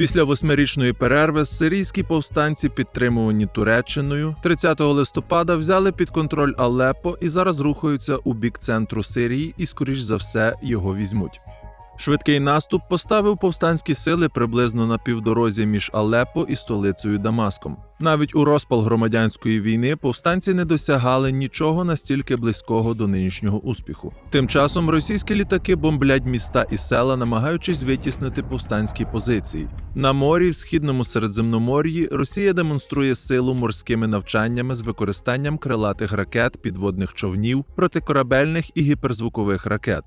Після восьмирічної перерви сирійські повстанці, підтримувані Туреччиною, 30 листопада взяли під контроль Алеппо і зараз рухаються у бік центру Сирії і, скоріш за все, його візьмуть. Швидкий наступ поставив повстанські сили приблизно на півдорозі між Алеппо і столицею Дамаском. Навіть у розпал громадянської війни повстанці не досягали нічого настільки близького до нинішнього успіху. Тим часом російські літаки бомблять міста і села, намагаючись витіснити повстанські позиції. На морі, в східному Середземномор'ї, Росія демонструє силу морськими навчаннями з використанням крилатих ракет, підводних човнів, протикорабельних і гіперзвукових ракет.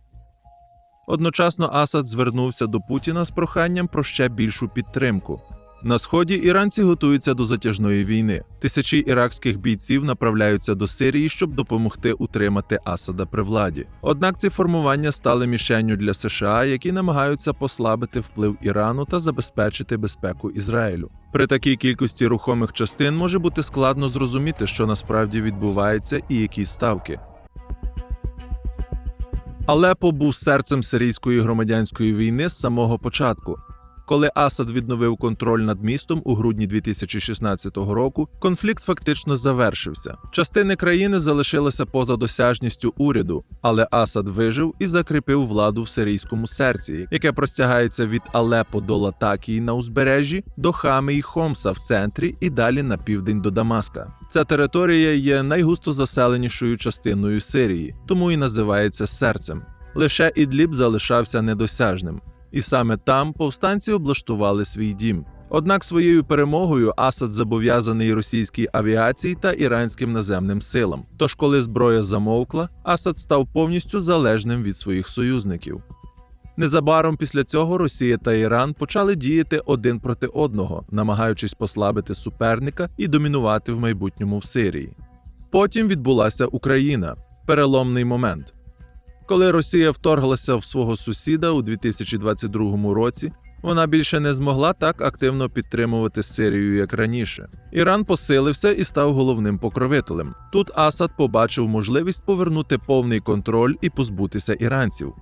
Одночасно Асад звернувся до Путіна з проханням про ще більшу підтримку. На сході іранці готуються до затяжної війни. Тисячі іракських бійців направляються до Сирії, щоб допомогти утримати Асада при владі. Однак ці формування стали мішенню для США, які намагаються послабити вплив Ірану та забезпечити безпеку Ізраїлю. При такій кількості рухомих частин може бути складно зрозуміти, що насправді відбувається і які ставки. Алепо був серцем сирійської громадянської війни з самого початку. Коли Асад відновив контроль над містом у грудні 2016 року, конфлікт фактично завершився. Частини країни залишилися поза досяжністю уряду, але Асад вижив і закріпив владу в сирійському серці, яке простягається від Алепо до Латакії на узбережжі до Хами і Хомса в центрі і далі на південь до Дамаска. Ця територія є найгусто заселенішою частиною Сирії, тому і називається серцем. Лише Ідліб залишався недосяжним. І саме там повстанці облаштували свій дім. Однак своєю перемогою Асад зобов'язаний російській авіації та іранським наземним силам. Тож, коли зброя замовкла, Асад став повністю залежним від своїх союзників. Незабаром після цього Росія та Іран почали діяти один проти одного, намагаючись послабити суперника і домінувати в майбутньому в Сирії. Потім відбулася Україна переломний момент. Коли Росія вторглася в свого сусіда у 2022 році, вона більше не змогла так активно підтримувати Сирію, як раніше. Іран посилився і став головним покровителем. Тут Асад побачив можливість повернути повний контроль і позбутися іранців.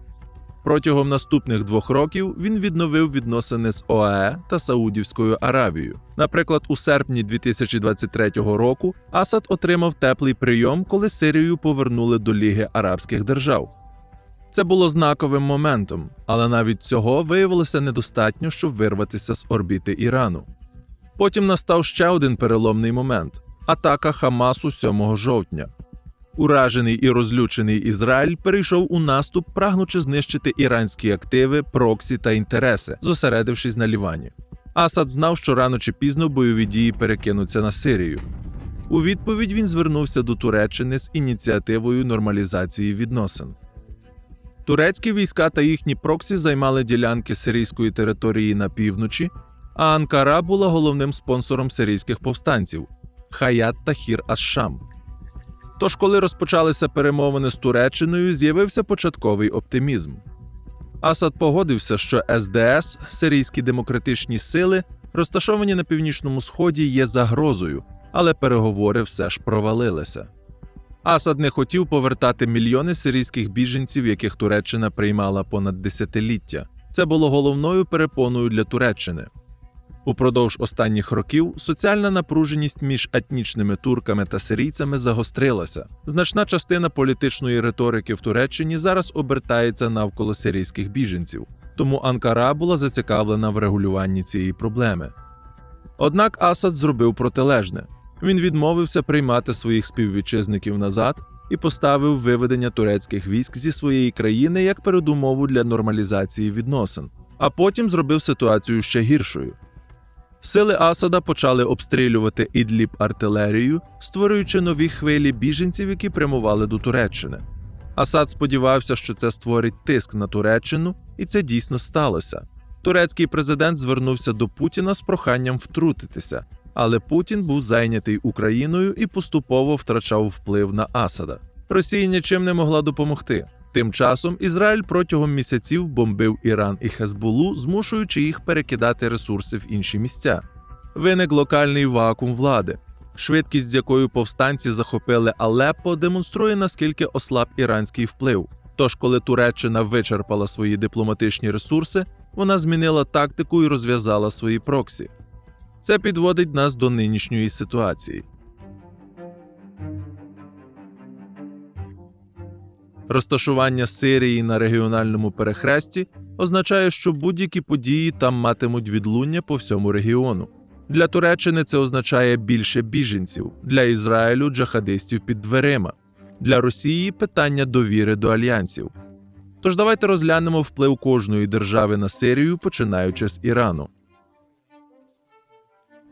Протягом наступних двох років він відновив відносини з ОАЕ та Саудівською Аравією. Наприклад, у серпні 2023 року Асад отримав теплий прийом, коли Сирію повернули до Ліги Арабських Держав. Це було знаковим моментом, але навіть цього виявилося недостатньо, щоб вирватися з орбіти Ірану. Потім настав ще один переломний момент атака Хамасу 7 жовтня. Уражений і розлючений Ізраїль перейшов у наступ, прагнучи знищити іранські активи, проксі та інтереси, зосередившись на Лівані. Асад знав, що рано чи пізно бойові дії перекинуться на Сирію. У відповідь він звернувся до Туреччини з ініціативою нормалізації відносин. Турецькі війська та їхні проксі займали ділянки сирійської території на півночі, а Анкара була головним спонсором сирійських повстанців Хаят та Хір Аш-Шам. Тож, коли розпочалися перемовини з Туреччиною, з'явився початковий оптимізм. Асад погодився, що СДС, сирійські демократичні сили, розташовані на північному сході, є загрозою, але переговори все ж провалилися. Асад не хотів повертати мільйони сирійських біженців, яких Туреччина приймала понад десятиліття. Це було головною перепоною для Туреччини. Упродовж останніх років соціальна напруженість між етнічними турками та сирійцями загострилася. Значна частина політичної риторики в Туреччині зараз обертається навколо сирійських біженців, тому Анкара була зацікавлена в регулюванні цієї проблеми. Однак Асад зробив протилежне. Він відмовився приймати своїх співвітчизників назад і поставив виведення турецьких військ зі своєї країни як передумову для нормалізації відносин, а потім зробив ситуацію ще гіршою. Сили Асада почали обстрілювати Ідліб артилерією, створюючи нові хвилі біженців, які прямували до Туреччини. Асад сподівався, що це створить тиск на Туреччину, і це дійсно сталося. Турецький президент звернувся до Путіна з проханням втрутитися, але Путін був зайнятий Україною і поступово втрачав вплив на Асада. Росія нічим не могла допомогти. Тим часом Ізраїль протягом місяців бомбив Іран і Хезбулу, змушуючи їх перекидати ресурси в інші місця. Виник локальний вакуум влади. Швидкість, з якою повстанці захопили Алеппо, демонструє наскільки ослаб іранський вплив. Тож, коли Туреччина вичерпала свої дипломатичні ресурси, вона змінила тактику і розв'язала свої проксі. Це підводить нас до нинішньої ситуації. Розташування Сирії на регіональному перехресті означає, що будь-які події там матимуть відлуння по всьому регіону. Для Туреччини це означає більше біженців, для Ізраїлю джахадистів під дверима, для Росії питання довіри до альянсів. Тож давайте розглянемо вплив кожної держави на Сирію, починаючи з Ірану.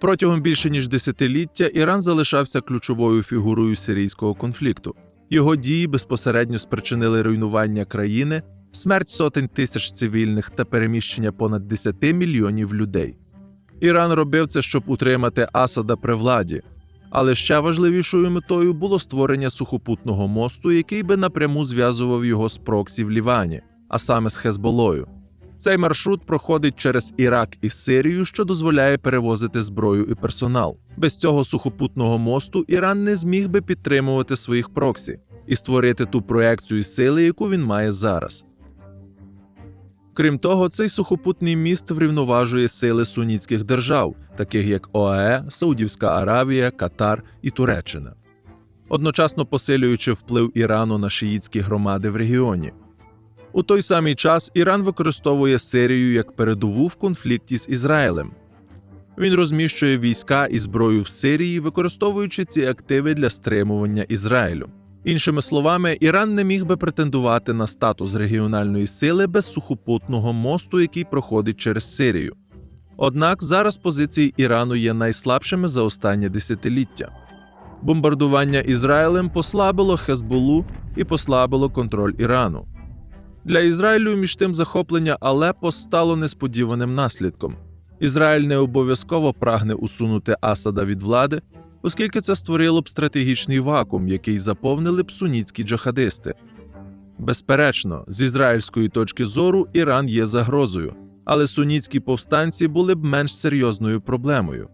Протягом більше ніж десятиліття Іран залишався ключовою фігурою сирійського конфлікту. Його дії безпосередньо спричинили руйнування країни, смерть сотень тисяч цивільних та переміщення понад 10 мільйонів людей. Іран робив це, щоб утримати Асада при владі, але ще важливішою метою було створення сухопутного мосту, який би напряму зв'язував його з проксі в Лівані, а саме з Хезболою. Цей маршрут проходить через Ірак і Сирію, що дозволяє перевозити зброю і персонал. Без цього сухопутного мосту Іран не зміг би підтримувати своїх проксі і створити ту проекцію сили, яку він має зараз. Крім того, цей сухопутний міст врівноважує сили сунітських держав, таких як ОАЕ, Саудівська Аравія, Катар і Туреччина, одночасно посилюючи вплив Ірану на шиїцькі громади в регіоні. У той самий час Іран використовує Сирію як передову в конфлікті з Ізраїлем. Він розміщує війська і зброю в Сирії, використовуючи ці активи для стримування Ізраїлю. Іншими словами, Іран не міг би претендувати на статус регіональної сили без сухопутного мосту, який проходить через Сирію. Однак зараз позиції Ірану є найслабшими за останнє десятиліття. Бомбардування Ізраїлем послабило Хезболу і послабило контроль Ірану. Для Ізраїлю між тим захоплення Алеппо стало несподіваним наслідком. Ізраїль не обов'язково прагне усунути Асада від влади, оскільки це створило б стратегічний вакуум, який заповнили б сунітські джахадисти. Безперечно, з ізраїльської точки зору Іран є загрозою, але сунітські повстанці були б менш серйозною проблемою.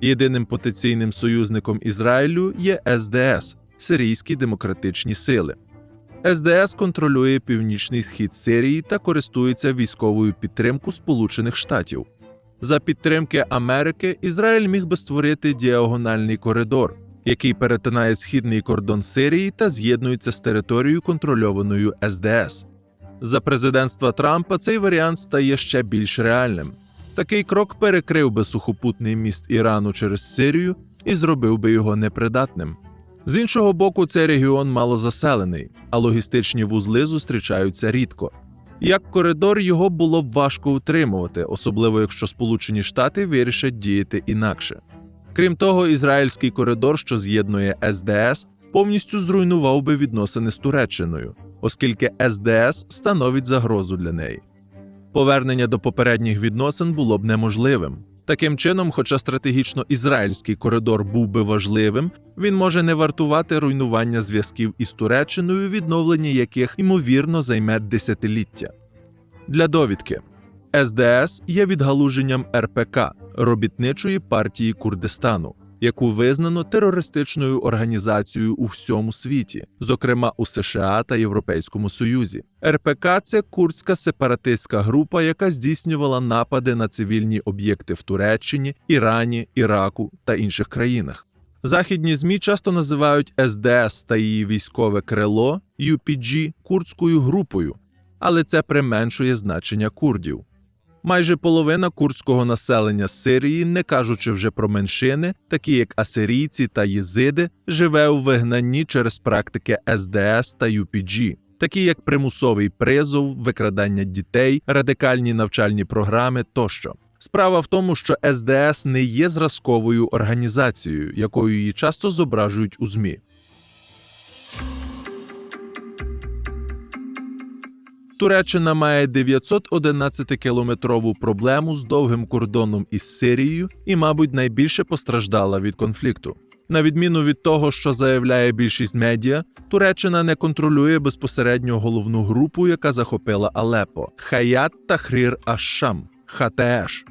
Єдиним потенційним союзником Ізраїлю є СДС Сирійські демократичні сили. СДС контролює північний схід Сирії та користується військовою підтримкою Сполучених Штатів. За підтримки Америки Ізраїль міг би створити діагональний коридор, який перетинає східний кордон Сирії та з'єднується з територією, контрольованою СДС. За президентства Трампа цей варіант стає ще більш реальним. Такий крок перекрив би сухопутний міст Ірану через Сирію і зробив би його непридатним. З іншого боку, цей регіон малозаселений, а логістичні вузли зустрічаються рідко. Як коридор його було б важко утримувати, особливо якщо Сполучені Штати вирішать діяти інакше. Крім того, ізраїльський коридор, що з'єднує СДС, повністю зруйнував би відносини з Туреччиною, оскільки СДС становить загрозу для неї. Повернення до попередніх відносин було б неможливим. Таким чином, хоча стратегічно ізраїльський коридор був би важливим, він може не вартувати руйнування зв'язків із Туреччиною, відновлення яких ймовірно займе десятиліття. Для довідки СДС є відгалуженням РПК робітничої партії Курдистану, яку визнано терористичною організацією у всьому світі, зокрема у США та Європейському Союзі. РПК це курдська сепаратистська група, яка здійснювала напади на цивільні об'єкти в Туреччині, Ірані, Іраку та інших країнах. Західні ЗМІ часто називають СДС та її військове крило UPG курдською групою, але це применшує значення курдів. Майже половина курдського населення Сирії, не кажучи вже про меншини, такі як асирійці та єзиди, живе у вигнанні через практики СДС та UPG, такі як примусовий призов, викрадання дітей, радикальні навчальні програми тощо. Справа в тому, що СДС не є зразковою організацією, якою її часто зображують у ЗМІ. Туреччина має 911-кілометрову проблему з довгим кордоном із Сирією і, мабуть, найбільше постраждала від конфлікту. На відміну від того, що заявляє більшість медіа, Туреччина не контролює безпосередньо головну групу, яка захопила Алеппо Хаят Тахрір Аш-Шам – ХТШ.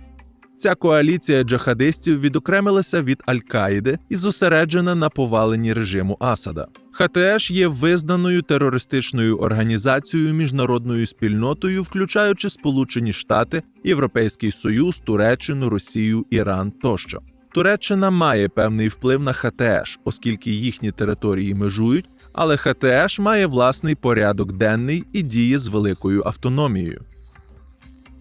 Ця коаліція джихадистів відокремилася від Аль-Каїди і зосереджена на поваленні режиму Асада. ХТШ є визнаною терористичною організацією міжнародною спільнотою, включаючи Сполучені Штати, Європейський Союз, Туреччину, Росію, Іран тощо. Туреччина має певний вплив на ХТШ, оскільки їхні території межують, але ХТШ має власний порядок денний і діє з великою автономією.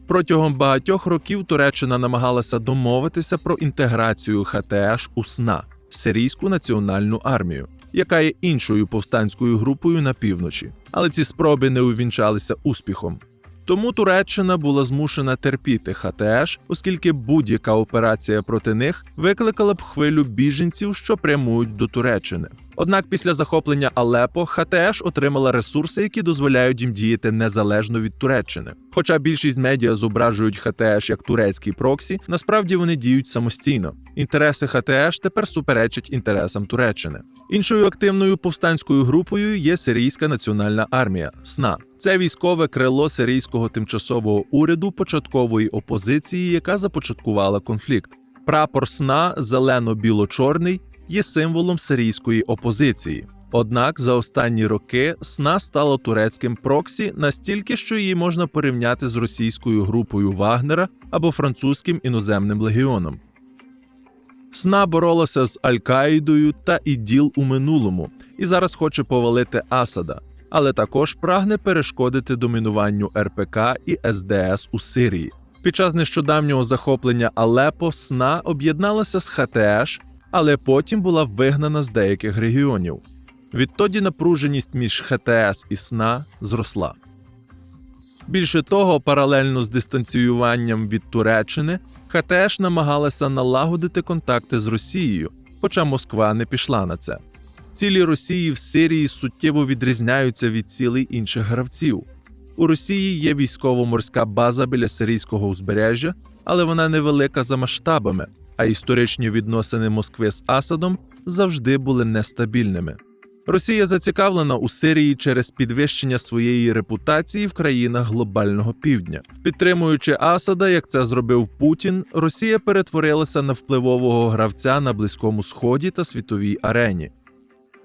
Протягом багатьох років Туреччина намагалася домовитися про інтеграцію ХТШ у СНА Сирійську національну армію, яка є іншою повстанською групою на півночі, але ці спроби не увінчалися успіхом. Тому Туреччина була змушена терпіти ХТШ, оскільки будь-яка операція проти них викликала б хвилю біженців, що прямують до Туреччини. Однак після захоплення Алепо ХТШ отримала ресурси, які дозволяють їм діяти незалежно від Туреччини. Хоча більшість медіа зображують ХТШ як турецький проксі, насправді вони діють самостійно. Інтереси ХТШ тепер суперечать інтересам Туреччини. Іншою активною повстанською групою є Сирійська національна армія СНА. Це військове крило сирійського тимчасового уряду початкової опозиції, яка започаткувала конфлікт. Прапор СНА зелено-біло-чорний є символом сирійської опозиції. Однак за останні роки СНА стало турецьким проксі настільки, що її можна порівняти з російською групою Вагнера або французьким іноземним легіоном. СНА боролася з Аль-Каїдою та ІДІЛ у минулому і зараз хоче повалити Асада, але також прагне перешкодити домінуванню РПК і СДС у Сирії. Під час нещодавнього захоплення Алепо СНА об'єдналася з ХТШ, але потім була вигнана з деяких регіонів. Відтоді напруженість між ХТС і СНА зросла. Більше того, паралельно з дистанціюванням від Туреччини, ХТШ намагалася налагодити контакти з Росією, хоча Москва не пішла на це. Цілі Росії в Сирії суттєво відрізняються від цілей інших гравців. У Росії є військово-морська база біля сирійського узбережжя, але вона невелика за масштабами, а історичні відносини Москви з Асадом завжди були нестабільними. Росія зацікавлена у Сирії через підвищення своєї репутації в країнах глобального півдня. Підтримуючи Асада, як це зробив Путін, Росія перетворилася на впливового гравця на Близькому Сході та світовій арені.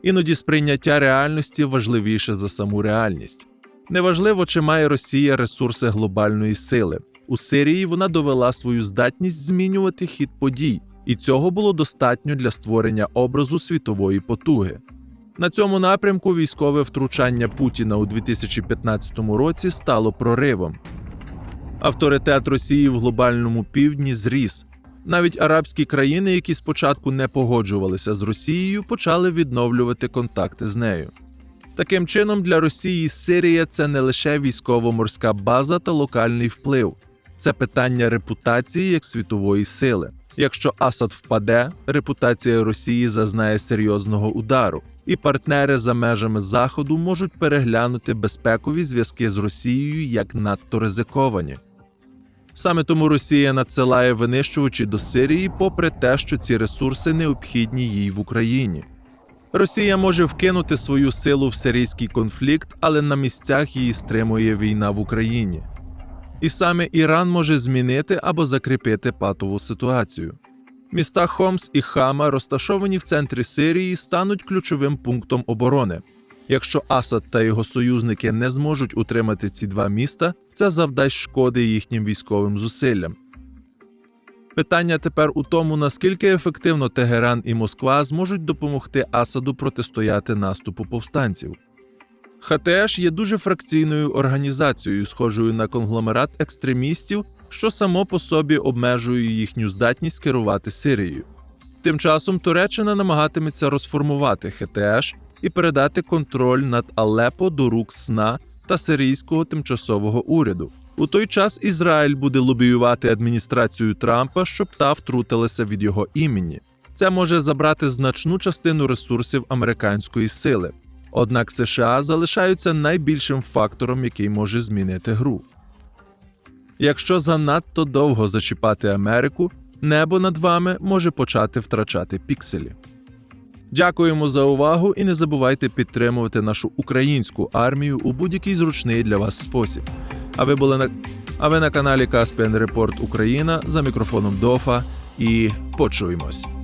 Іноді сприйняття реальності важливіше за саму реальність. Неважливо, чи має Росія ресурси глобальної сили. У Сирії вона довела свою здатність змінювати хід подій, і цього було достатньо для створення образу світової потуги. На цьому напрямку військове втручання Путіна у 2015 році стало проривом. Авторитет Росії в глобальному півдні зріс. Навіть арабські країни, які спочатку не погоджувалися з Росією, почали відновлювати контакти з нею. Таким чином, для Росії Сирія це не лише військово-морська база та локальний вплив, це питання репутації як світової сили. Якщо Асад впаде, репутація Росії зазнає серйозного удару, і партнери за межами Заходу можуть переглянути безпекові зв'язки з Росією як надто ризиковані. Саме тому Росія надсилає винищувачі до Сирії, попри те, що ці ресурси необхідні їй в Україні. Росія може вкинути свою силу в сирійський конфлікт, але на місцях її стримує війна в Україні. І саме Іран може змінити або закріпити патову ситуацію. Міста Хомс і Хама, розташовані в центрі Сирії, стануть ключовим пунктом оборони. Якщо Асад та його союзники не зможуть утримати ці два міста, це завдасть шкоди їхнім військовим зусиллям. Питання тепер у тому, наскільки ефективно Тегеран і Москва зможуть допомогти Асаду протистояти наступу повстанців. ХТШ є дуже фракційною організацією, схожою на конгломерат екстремістів, що само по собі обмежує їхню здатність керувати Сирією. Тим часом Туреччина намагатиметься розформувати ХТШ і передати контроль над Алепо до рук СНА та сирійського тимчасового уряду. У той час Ізраїль буде лобіювати адміністрацію Трампа, щоб та втрутилася від його імені. Це може забрати значну частину ресурсів американської сили. Однак США залишаються найбільшим фактором, який може змінити гру. Якщо занадто довго зачіпати Америку, небо над вами може почати втрачати пікселі. Дякуємо за увагу і не забувайте підтримувати нашу українську армію у будь-який зручний для вас спосіб. А ви були на А ви на каналі Caspian Report Україна за мікрофоном Дофа і почуємось.